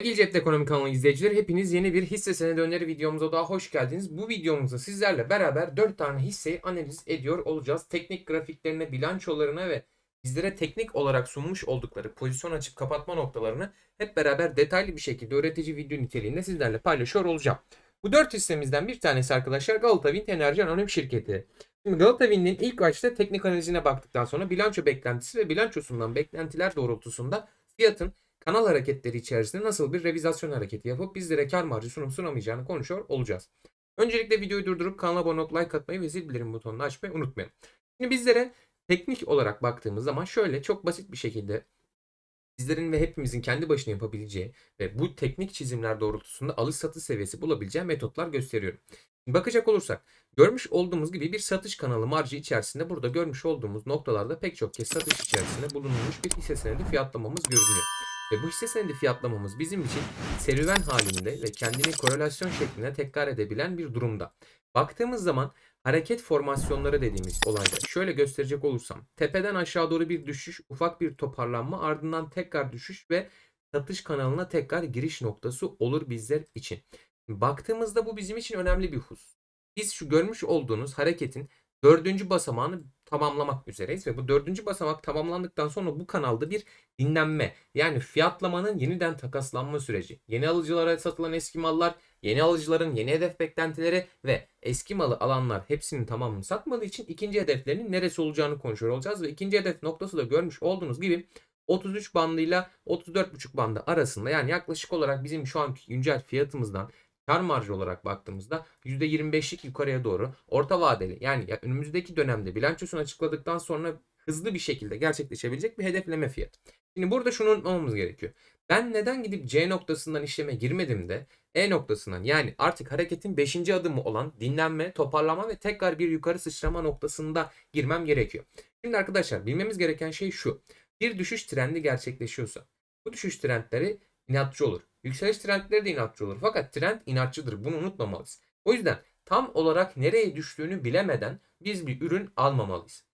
Sevgili Cep Ekonomi kanalı izleyicileri hepiniz yeni bir hisse senedi öneri videomuza daha hoş geldiniz. Bu videomuzda sizlerle beraber 4 tane hisseyi analiz ediyor olacağız. Teknik grafiklerine, bilançolarına ve bizlere teknik olarak sunmuş oldukları pozisyon açıp kapatma noktalarını hep beraber detaylı bir şekilde öğretici video niteliğinde sizlerle paylaşıyor olacağım. Bu 4 hissemizden bir tanesi arkadaşlar Galata Wind Enerji Anonim Şirketi. Şimdi Galata Wind'in ilk başta teknik analizine baktıktan sonra bilanço beklentisi ve bilançosundan beklentiler doğrultusunda fiyatın kanal hareketleri içerisinde nasıl bir revizasyon hareketi yapıp bizlere kar marjı sunum sunamayacağını konuşuyor olacağız. Öncelikle videoyu durdurup kanala abone olup like atmayı ve zil bildirim butonunu açmayı unutmayın. Şimdi bizlere teknik olarak baktığımız zaman şöyle çok basit bir şekilde sizlerin ve hepimizin kendi başına yapabileceği ve bu teknik çizimler doğrultusunda alış satış seviyesi bulabileceği metotlar gösteriyorum. Bakacak olursak görmüş olduğumuz gibi bir satış kanalı marjı içerisinde burada görmüş olduğumuz noktalarda pek çok kez satış içerisinde bulunmuş bir hisse senedi fiyatlamamız görünüyor. Ve bu hisse senedi fiyatlamamız bizim için serüven halinde ve kendini korelasyon şeklinde tekrar edebilen bir durumda. Baktığımız zaman hareket formasyonları dediğimiz olayda şöyle gösterecek olursam tepeden aşağı doğru bir düşüş, ufak bir toparlanma ardından tekrar düşüş ve satış kanalına tekrar giriş noktası olur bizler için. Baktığımızda bu bizim için önemli bir husus. Biz şu görmüş olduğunuz hareketin dördüncü basamağını tamamlamak üzereyiz ve bu dördüncü basamak tamamlandıktan sonra bu kanalda bir dinlenme yani fiyatlamanın yeniden takaslanma süreci. Yeni alıcılara satılan eski mallar, yeni alıcıların yeni hedef beklentileri ve eski malı alanlar hepsinin tamamını satmadığı için ikinci hedeflerinin neresi olacağını konuşuyor olacağız ve ikinci hedef noktası da görmüş olduğunuz gibi 33 bandıyla 34,5 bandı arasında yani yaklaşık olarak bizim şu anki güncel fiyatımızdan kar marjı olarak baktığımızda %25'lik yukarıya doğru orta vadeli yani ya- önümüzdeki dönemde bilançosunu açıkladıktan sonra hızlı bir şekilde gerçekleşebilecek bir hedefleme fiyat. Şimdi burada şunu unutmamamız gerekiyor. Ben neden gidip C noktasından işleme girmedim de E noktasından yani artık hareketin 5. adımı olan dinlenme, toparlama ve tekrar bir yukarı sıçrama noktasında girmem gerekiyor. Şimdi arkadaşlar bilmemiz gereken şey şu. Bir düşüş trendi gerçekleşiyorsa bu düşüş trendleri inatçı olur. Yükseliş trendleri de inatçı olur. Fakat trend inatçıdır. Bunu unutmamalıyız. O yüzden tam olarak nereye düştüğünü bilemeden biz bir ürün almamalıyız.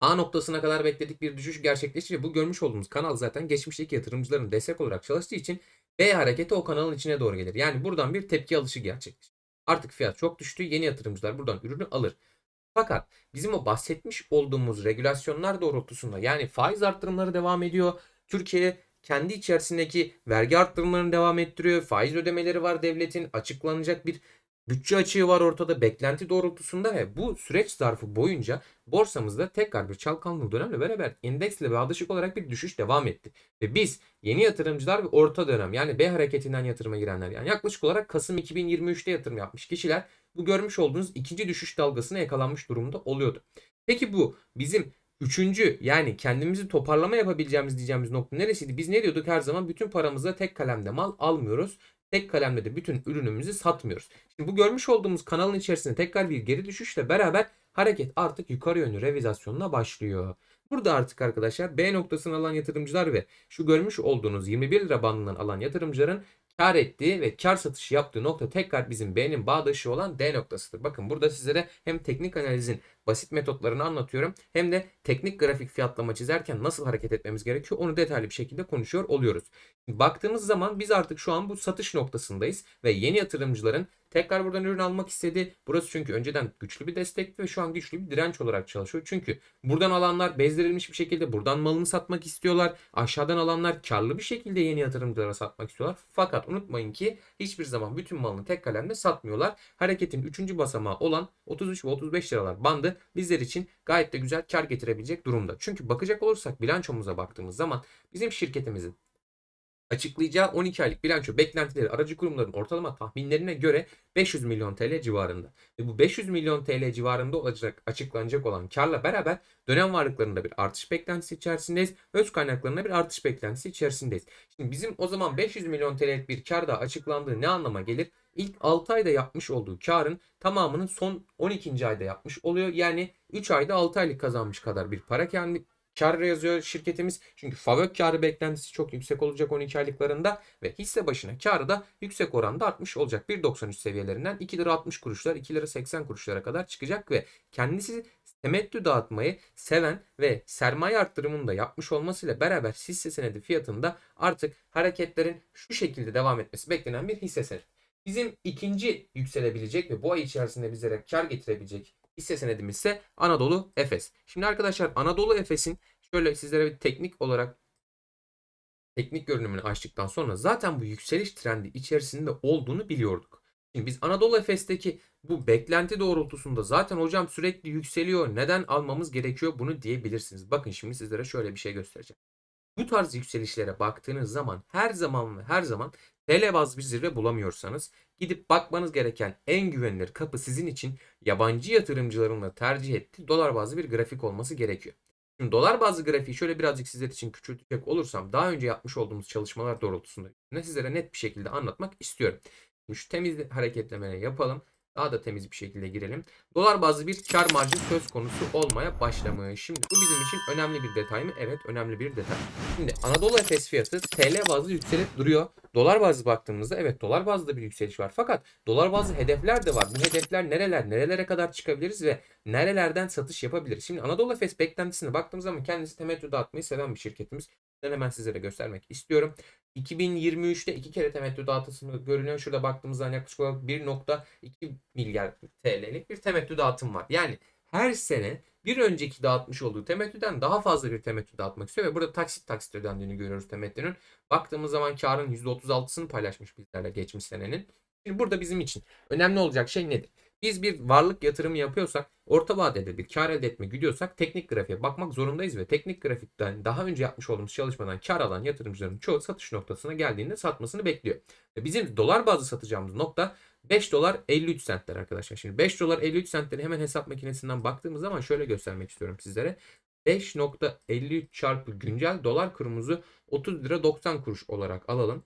A noktasına kadar bekledik bir düşüş gerçekleşti ve bu görmüş olduğumuz kanal zaten geçmişteki yatırımcıların destek olarak çalıştığı için B hareketi o kanalın içine doğru gelir. Yani buradan bir tepki alışı gerçekleşir. Artık fiyat çok düştü. Yeni yatırımcılar buradan ürünü alır. Fakat bizim o bahsetmiş olduğumuz regülasyonlar doğrultusunda yani faiz arttırımları devam ediyor. Türkiye kendi içerisindeki vergi arttırımlarını devam ettiriyor. Faiz ödemeleri var devletin. Açıklanacak bir bütçe açığı var ortada beklenti doğrultusunda ve bu süreç zarfı boyunca borsamızda tekrar bir çalkantılı dönemle beraber endeksle bağdaşık olarak bir düşüş devam etti. Ve biz yeni yatırımcılar ve orta dönem yani B hareketinden yatırıma girenler yani yaklaşık olarak Kasım 2023'te yatırım yapmış kişiler bu görmüş olduğunuz ikinci düşüş dalgasına yakalanmış durumda oluyordu. Peki bu bizim Üçüncü yani kendimizi toparlama yapabileceğimiz diyeceğimiz nokta neresiydi? Biz ne diyorduk her zaman? Bütün paramızla tek kalemde mal almıyoruz. Tek kalemde de bütün ürünümüzü satmıyoruz. Şimdi bu görmüş olduğumuz kanalın içerisinde tekrar bir geri düşüşle beraber hareket artık yukarı yönlü revizasyonuna başlıyor. Burada artık arkadaşlar B noktasını alan yatırımcılar ve şu görmüş olduğunuz 21 lira bandından alan yatırımcıların kar ettiği ve kar satışı yaptığı nokta tekrar bizim B'nin bağdaşı olan D noktasıdır. Bakın burada sizlere hem teknik analizin basit metotlarını anlatıyorum hem de teknik grafik fiyatlama çizerken nasıl hareket etmemiz gerekiyor onu detaylı bir şekilde konuşuyor oluyoruz. Baktığımız zaman biz artık şu an bu satış noktasındayız ve yeni yatırımcıların tekrar buradan ürün almak istedi. Burası çünkü önceden güçlü bir destekti ve şu an güçlü bir direnç olarak çalışıyor. Çünkü buradan alanlar bezdirilmiş bir şekilde buradan malını satmak istiyorlar. Aşağıdan alanlar karlı bir şekilde yeni yatırımcılara satmak istiyorlar. Fakat unutmayın ki hiçbir zaman bütün malını tek kalemde satmıyorlar. Hareketin 3. basamağı olan 33 ve 35 liralar bandı bizler için gayet de güzel kar getirebilecek durumda. Çünkü bakacak olursak bilançomuza baktığımız zaman bizim şirketimizin açıklayacağı 12 aylık bilanço beklentileri aracı kurumların ortalama tahminlerine göre 500 milyon TL civarında. Ve bu 500 milyon TL civarında olacak açıklanacak olan karla beraber dönem varlıklarında bir artış beklentisi içerisindeyiz. Öz kaynaklarında bir artış beklentisi içerisindeyiz. Şimdi bizim o zaman 500 milyon TL'lik bir kar daha açıklandığı ne anlama gelir? İlk 6 ayda yapmış olduğu karın tamamının son 12. ayda yapmış oluyor. Yani 3 ayda 6 aylık kazanmış kadar bir para kendi kar yazıyor şirketimiz. Çünkü FAVÖK karı beklentisi çok yüksek olacak 12 aylıklarında ve hisse başına karı da yüksek oranda artmış olacak. 1.93 seviyelerinden 2 lira 60 kuruşlar 2 lira 80 kuruşlara kadar çıkacak ve kendisi temettü dağıtmayı seven ve sermaye arttırımını da yapmış olmasıyla beraber hisse senedi fiyatında artık hareketlerin şu şekilde devam etmesi beklenen bir hisse senedi. Bizim ikinci yükselebilecek ve bu ay içerisinde bizlere kar getirebilecek hisse senedimiz ise Anadolu Efes. Şimdi arkadaşlar Anadolu Efes'in şöyle sizlere bir teknik olarak teknik görünümünü açtıktan sonra zaten bu yükseliş trendi içerisinde olduğunu biliyorduk. Şimdi biz Anadolu Efes'teki bu beklenti doğrultusunda zaten hocam sürekli yükseliyor. Neden almamız gerekiyor bunu diyebilirsiniz. Bakın şimdi sizlere şöyle bir şey göstereceğim. Bu tarz yükselişlere baktığınız zaman her zaman ve her zaman TL bazlı bir zirve bulamıyorsanız gidip bakmanız gereken en güvenilir kapı sizin için yabancı yatırımcıların da tercih ettiği dolar bazlı bir grafik olması gerekiyor. Şimdi dolar bazlı grafiği şöyle birazcık sizler için küçültecek olursam daha önce yapmış olduğumuz çalışmalar doğrultusunda ne sizlere net bir şekilde anlatmak istiyorum. Şimdi şu temiz hareketlemeyi yapalım. Daha da temiz bir şekilde girelim. Dolar bazlı bir kar marjı söz konusu olmaya başlamış. Şimdi bu bizim için önemli bir detay mı? Evet önemli bir detay. Şimdi Anadolu Efes fiyatı TL bazlı yükselip duruyor. Dolar bazlı baktığımızda evet dolar bazlı bir yükseliş var. Fakat dolar bazlı hedefler de var. Bu hedefler nereler? Nerelere kadar çıkabiliriz ve nerelerden satış yapabiliriz? Şimdi Anadolu Efes beklentisine baktığımız zaman kendisi temettü dağıtmayı seven bir şirketimiz. Ben hemen sizlere göstermek istiyorum. 2023'te iki kere temettü dağıtımı görünüyor. Şurada baktığımızda yaklaşık olarak 1.2 milyar TL'lik bir temettü dağıtım var. Yani her sene bir önceki dağıtmış olduğu temettüden daha fazla bir temettü dağıtmak istiyor ve burada taksit taksit ödendiğini görüyoruz temettünün. Baktığımız zaman karın %36'sını paylaşmış bizlerle geçmiş senenin. Şimdi burada bizim için önemli olacak şey nedir? Biz bir varlık yatırımı yapıyorsak, orta vadede bir kar elde etme gidiyorsak teknik grafiğe bakmak zorundayız ve teknik grafikten daha önce yapmış olduğumuz çalışmadan kar alan yatırımcıların çoğu satış noktasına geldiğinde satmasını bekliyor. Bizim dolar bazlı satacağımız nokta 5 dolar 53 centler arkadaşlar. Şimdi 5 dolar 53 centleri hemen hesap makinesinden baktığımız zaman şöyle göstermek istiyorum sizlere. 5.53 çarpı güncel dolar kurumuzu 30 lira 90 kuruş olarak alalım.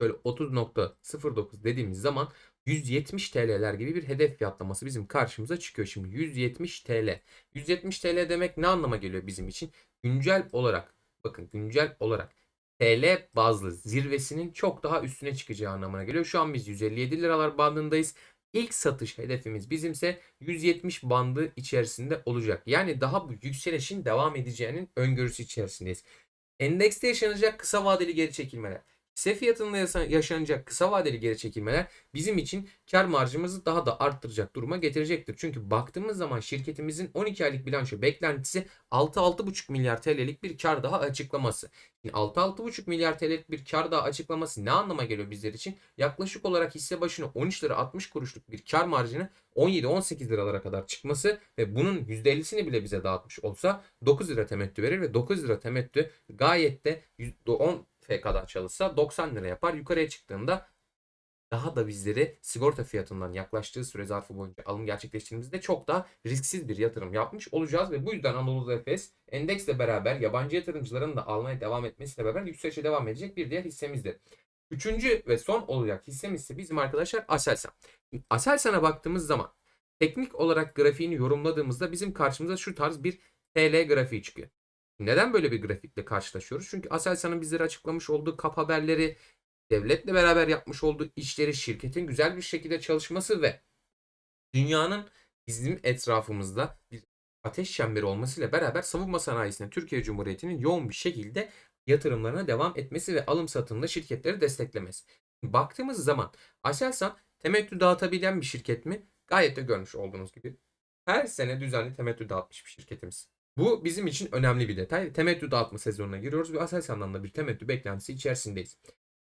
Böyle 30.09 dediğimiz zaman 170 TL'ler gibi bir hedef fiyatlaması bizim karşımıza çıkıyor. Şimdi 170 TL. 170 TL demek ne anlama geliyor bizim için? Güncel olarak bakın güncel olarak TL bazlı zirvesinin çok daha üstüne çıkacağı anlamına geliyor. Şu an biz 157 liralar bandındayız. İlk satış hedefimiz bizimse 170 bandı içerisinde olacak. Yani daha bu yükselişin devam edeceğinin öngörüsü içerisindeyiz. Endekste yaşanacak kısa vadeli geri çekilmeler. Hisse fiyatında yaşanacak kısa vadeli geri çekilmeler bizim için kar marjımızı daha da arttıracak duruma getirecektir. Çünkü baktığımız zaman şirketimizin 12 aylık bilanço beklentisi 6-6,5 milyar TL'lik bir kar daha açıklaması. Şimdi 6-6,5 milyar TL'lik bir kar daha açıklaması ne anlama geliyor bizler için? Yaklaşık olarak hisse başına 13 lira 60 kuruşluk bir kar marjını 17-18 liralara kadar çıkması ve bunun %50'sini bile bize dağıtmış olsa 9 lira temettü verir ve 9 lira temettü gayet de %10 kadar çalışsa 90 lira yapar. Yukarıya çıktığında daha da bizleri sigorta fiyatından yaklaştığı süre zarfı boyunca alım gerçekleştirdiğimizde çok daha risksiz bir yatırım yapmış olacağız ve bu yüzden Anadolu Efes endeksle beraber yabancı yatırımcıların da almaya devam etmesiyle beraber yükselişe devam edecek bir diğer hissemizdir. Üçüncü ve son olacak hissemiz ise bizim arkadaşlar Aselsan. Aselsan'a baktığımız zaman teknik olarak grafiğini yorumladığımızda bizim karşımıza şu tarz bir TL grafiği çıkıyor. Neden böyle bir grafikle karşılaşıyoruz? Çünkü Aselsan'ın bizlere açıklamış olduğu kap haberleri, devletle beraber yapmış olduğu işleri, şirketin güzel bir şekilde çalışması ve dünyanın bizim etrafımızda bir ateş çemberi olmasıyla beraber savunma sanayisine Türkiye Cumhuriyeti'nin yoğun bir şekilde yatırımlarına devam etmesi ve alım satımda şirketleri desteklemesi. Baktığımız zaman Aselsan temettü dağıtabilen bir şirket mi? Gayet de görmüş olduğunuz gibi her sene düzenli temettü dağıtmış bir şirketimiz. Bu bizim için önemli bir detay. Temettü dağıtma sezonuna giriyoruz ve Aselsan'dan da bir temettü beklentisi içerisindeyiz.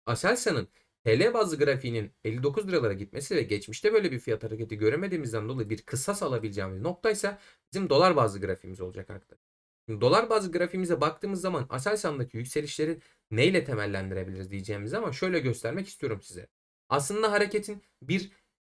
Aselsan'ın TL bazlı grafiğinin 59 liralara gitmesi ve geçmişte böyle bir fiyat hareketi göremediğimizden dolayı bir kısas alabileceğimiz noktaysa bizim dolar bazlı grafiğimiz olacak arkadaşlar. Şimdi dolar bazlı grafiğimize baktığımız zaman Aselsan'daki yükselişleri neyle temellendirebiliriz diyeceğimiz ama şöyle göstermek istiyorum size. Aslında hareketin bir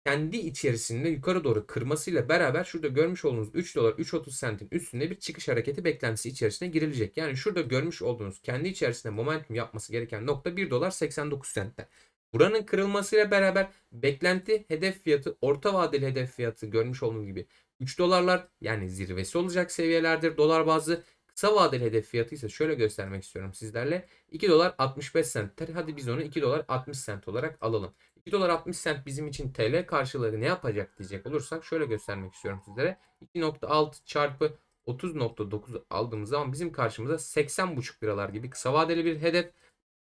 kendi içerisinde yukarı doğru kırmasıyla beraber şurada görmüş olduğunuz 3 dolar 3.30 sentin üstünde bir çıkış hareketi beklentisi içerisine girilecek. Yani şurada görmüş olduğunuz kendi içerisinde momentum yapması gereken nokta 1 dolar 89 sentten. Buranın kırılmasıyla beraber beklenti hedef fiyatı orta vadeli hedef fiyatı görmüş olduğunuz gibi 3 dolarlar yani zirvesi olacak seviyelerdir dolar bazlı. Kısa vadeli hedef fiyatı ise şöyle göstermek istiyorum sizlerle. 2 dolar 65 sentler. Hadi biz onu 2 dolar 60 sent olarak alalım. 2 dolar 60 sent bizim için TL karşılığı ne yapacak diyecek olursak şöyle göstermek istiyorum sizlere. 2.6 çarpı 30.9 aldığımız zaman bizim karşımıza 80.5 liralar gibi kısa vadeli bir hedef.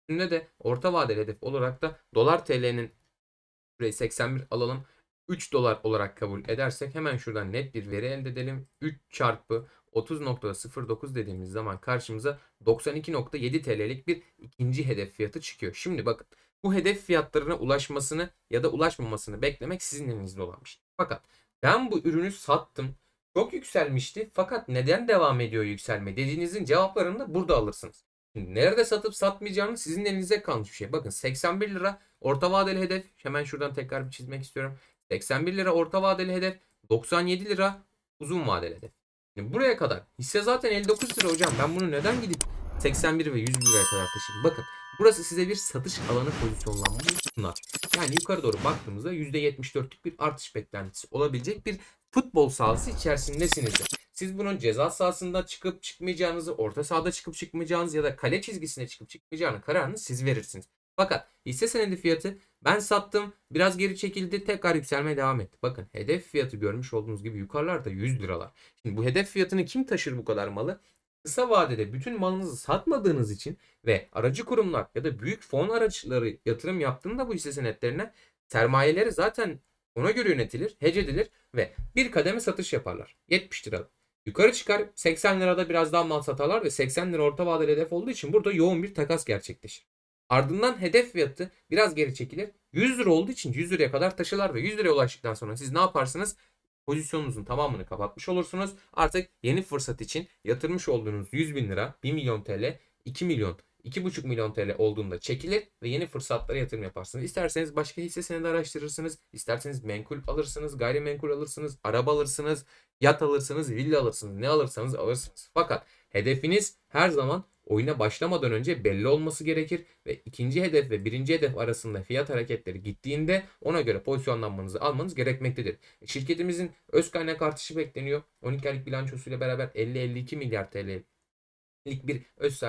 Üstünde de orta vadeli hedef olarak da dolar TL'nin şurayı 81 alalım. 3 dolar olarak kabul edersek hemen şuradan net bir veri elde edelim. 3 çarpı 30.09 dediğimiz zaman karşımıza 92.7 TL'lik bir ikinci hedef fiyatı çıkıyor. Şimdi bakın bu hedef fiyatlarına ulaşmasını ya da ulaşmamasını beklemek sizin elinizde olan bir şey. Fakat ben bu ürünü sattım. Çok yükselmişti fakat neden devam ediyor yükselme dediğinizin cevaplarını da burada alırsınız. Nerede satıp satmayacağınız sizin elinize kalmış bir şey. Bakın 81 lira orta vadeli hedef. Hemen şuradan tekrar bir çizmek istiyorum. 81 lira orta vadeli hedef. 97 lira uzun vadeli hedef. Şimdi buraya kadar hisse zaten 59 lira hocam. Ben bunu neden gidip 81 ve 100 liraya kadar taşıyayım? Bakın burası size bir satış alanı pozisyonlanmayı sunar. Yani yukarı doğru baktığımızda %74'lük bir artış beklentisi olabilecek bir futbol sahası içerisindesinizdir. Siz bunun ceza sahasında çıkıp çıkmayacağınızı, orta sahada çıkıp çıkmayacağınızı ya da kale çizgisine çıkıp çıkmayacağını kararını siz verirsiniz. Fakat hisse senedi fiyatı ben sattım biraz geri çekildi tekrar yükselmeye devam etti. Bakın hedef fiyatı görmüş olduğunuz gibi yukarılarda 100 liralar. Şimdi bu hedef fiyatını kim taşır bu kadar malı? Kısa vadede bütün malınızı satmadığınız için ve aracı kurumlar ya da büyük fon araçları yatırım yaptığında bu hisse senetlerine sermayeleri zaten ona göre yönetilir, hece edilir ve bir kademe satış yaparlar. 70 lira. Yukarı çıkar 80 lirada biraz daha mal satarlar ve 80 lira orta vadeli hedef olduğu için burada yoğun bir takas gerçekleşir. Ardından hedef fiyatı biraz geri çekilir. 100 lira olduğu için 100 liraya kadar taşırlar ve 100 liraya ulaştıktan sonra siz ne yaparsınız? Pozisyonunuzun tamamını kapatmış olursunuz. Artık yeni fırsat için yatırmış olduğunuz 100 bin lira, 1 milyon TL, 2 milyon, 2,5 milyon TL olduğunda çekilir ve yeni fırsatlara yatırım yaparsınız. İsterseniz başka hisse senedi araştırırsınız. isterseniz menkul alırsınız, gayrimenkul alırsınız, araba alırsınız, yat alırsınız, villa alırsınız, ne alırsanız alırsınız. Fakat hedefiniz her zaman oyuna başlamadan önce belli olması gerekir ve ikinci hedef ve birinci hedef arasında fiyat hareketleri gittiğinde ona göre pozisyonlanmanızı almanız gerekmektedir. Şirketimizin öz kaynak artışı bekleniyor. 12 aylık bilançosuyla beraber 50-52 milyar TL'lik bir öz,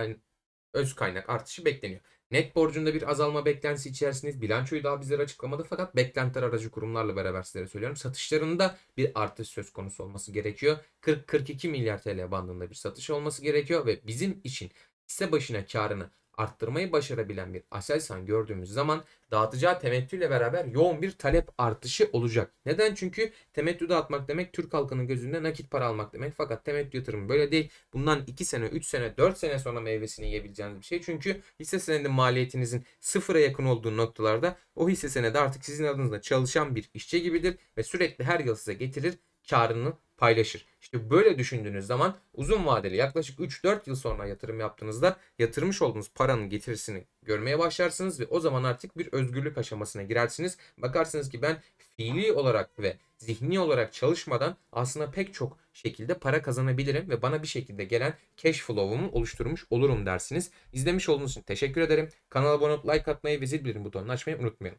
öz kaynak artışı bekleniyor. Net borcunda bir azalma beklentisi içerisindeyiz. Bilançoyu daha bizlere açıklamadı fakat beklentiler aracı kurumlarla beraber sizlere söylüyorum. Satışlarında bir artış söz konusu olması gerekiyor. 40-42 milyar TL bandında bir satış olması gerekiyor ve bizim için hisse başına karını arttırmayı başarabilen bir Aselsan gördüğümüz zaman dağıtacağı temettüyle beraber yoğun bir talep artışı olacak. Neden? Çünkü temettü dağıtmak demek Türk halkının gözünde nakit para almak demek. Fakat temettü yatırımı böyle değil. Bundan 2 sene, 3 sene, 4 sene sonra meyvesini yiyebileceğiniz bir şey. Çünkü hisse senedi maliyetinizin sıfıra yakın olduğu noktalarda o hisse senedi artık sizin adınızda çalışan bir işçi gibidir ve sürekli her yıl size getirir karını paylaşır. İşte böyle düşündüğünüz zaman uzun vadeli yaklaşık 3-4 yıl sonra yatırım yaptığınızda yatırmış olduğunuz paranın getirisini görmeye başlarsınız ve o zaman artık bir özgürlük aşamasına girersiniz. Bakarsınız ki ben fiili olarak ve zihni olarak çalışmadan aslında pek çok şekilde para kazanabilirim ve bana bir şekilde gelen cash flow'umu oluşturmuş olurum dersiniz. İzlemiş olduğunuz için teşekkür ederim. Kanala abone olup like atmayı ve zil bildirim butonunu açmayı unutmayın.